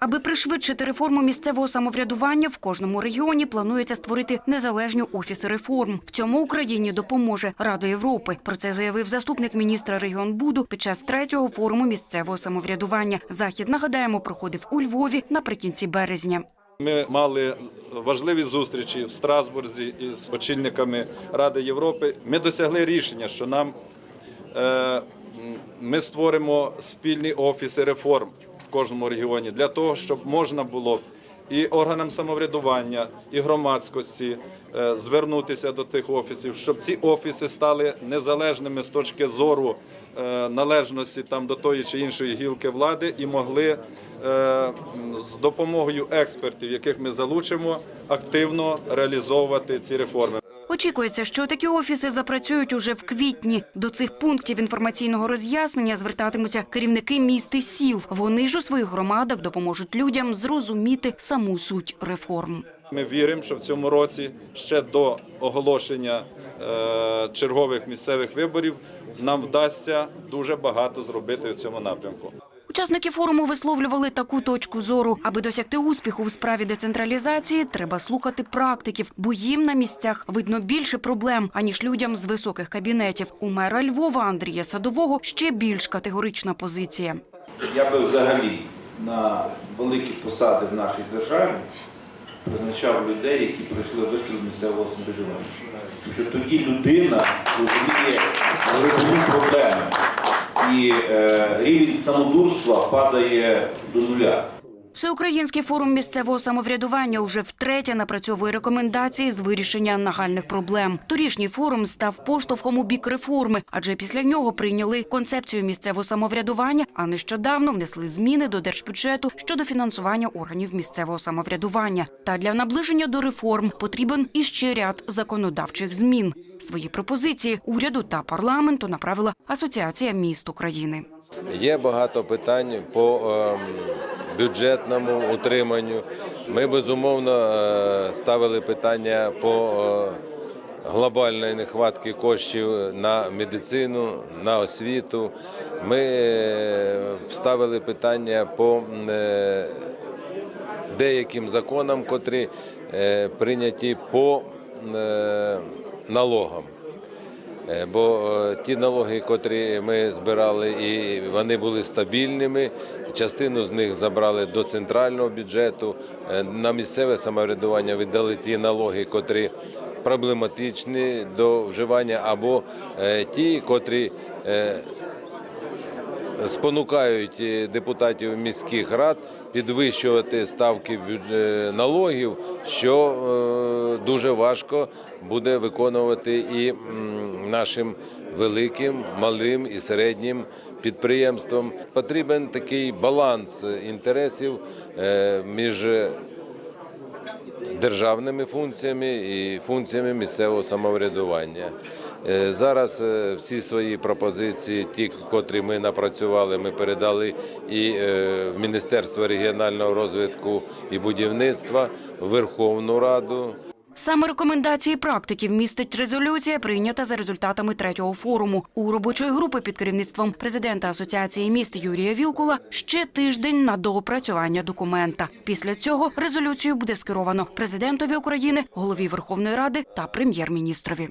Аби пришвидшити реформу місцевого самоврядування, в кожному регіоні планується створити незалежні офіси реформ. В цьому Україні допоможе Рада Європи. Про це заявив заступник міністра регіонбуду під час третього форуму місцевого самоврядування. Захід нагадаємо проходив у Львові наприкінці березня. Ми мали важливі зустрічі в Страсбурзі із очільниками Ради Європи. Ми досягли рішення, що нам е, ми створимо спільні офіси реформ кожному регіоні для того, щоб можна було і органам самоврядування, і громадськості е, звернутися до тих офісів, щоб ці офіси стали незалежними з точки зору е, належності там до тої чи іншої гілки влади і могли е, з допомогою експертів, яких ми залучимо, активно реалізовувати ці реформи. Очікується, що такі офіси запрацюють уже в квітні. До цих пунктів інформаційного роз'яснення звертатимуться керівники міст і сіл. Вони ж у своїх громадах допоможуть людям зрозуміти саму суть реформ. Ми віримо, що в цьому році ще до оголошення е, чергових місцевих виборів нам вдасться дуже багато зробити в цьому напрямку. Учасники форуму висловлювали таку точку зору. Аби досягти успіху в справі децентралізації, треба слухати практиків, бо їм на місцях видно більше проблем, аніж людям з високих кабінетів. У мера Львова Андрія Садового ще більш категорична позиція. Я би взагалі на великі посади в нашій державі призначав людей, які пройшли вишкіл місцевого самоврядування. Тому що тоді людина розуміє проблеми. І е, рівень самодурства падає до нуля. Всеукраїнський форум місцевого самоврядування уже втретє напрацьовує рекомендації з вирішення нагальних проблем. Торішній форум став поштовхом у бік реформи, адже після нього прийняли концепцію місцевого самоврядування, а нещодавно внесли зміни до держбюджету щодо фінансування органів місцевого самоврядування. Та для наближення до реформ потрібен іще ряд законодавчих змін. Свої пропозиції уряду та парламенту направила Асоціація міст України. Є багато питань по ем, бюджетному утриманню. Ми безумовно е, ставили питання по е, глобальної нехватки коштів на медицину, на освіту. Ми е, ставили питання по деяким законам, котрі прийняті по налогам. Е, Бо е, ті налоги, котрі ми збирали, і вони були стабільними. Частину з них забрали до центрального бюджету. Е, На місцеве самоврядування віддали ті налоги, котрі проблематичні до вживання, або ті, котрі спонукають депутатів міських рад підвищувати ставки е, налогів, що е, дуже важко буде виконувати і нашим великим, малим і середнім підприємствам. Потрібен такий баланс інтересів е, між державними функціями і функціями місцевого самоврядування. Е, Зараз е, всі свої пропозиції, ті, котрі ми напрацювали, ми передали і е, в Міністерство регіонального розвитку і будівництва, Верховну Раду. Саме рекомендації практиків містить резолюція, прийнята за результатами третього форуму. У робочої групи під керівництвом президента Асоціації міст Юрія Вілкула ще тиждень на доопрацювання документа. Після цього резолюцію буде скеровано президентові України, голові Верховної Ради та прем'єр-міністрові.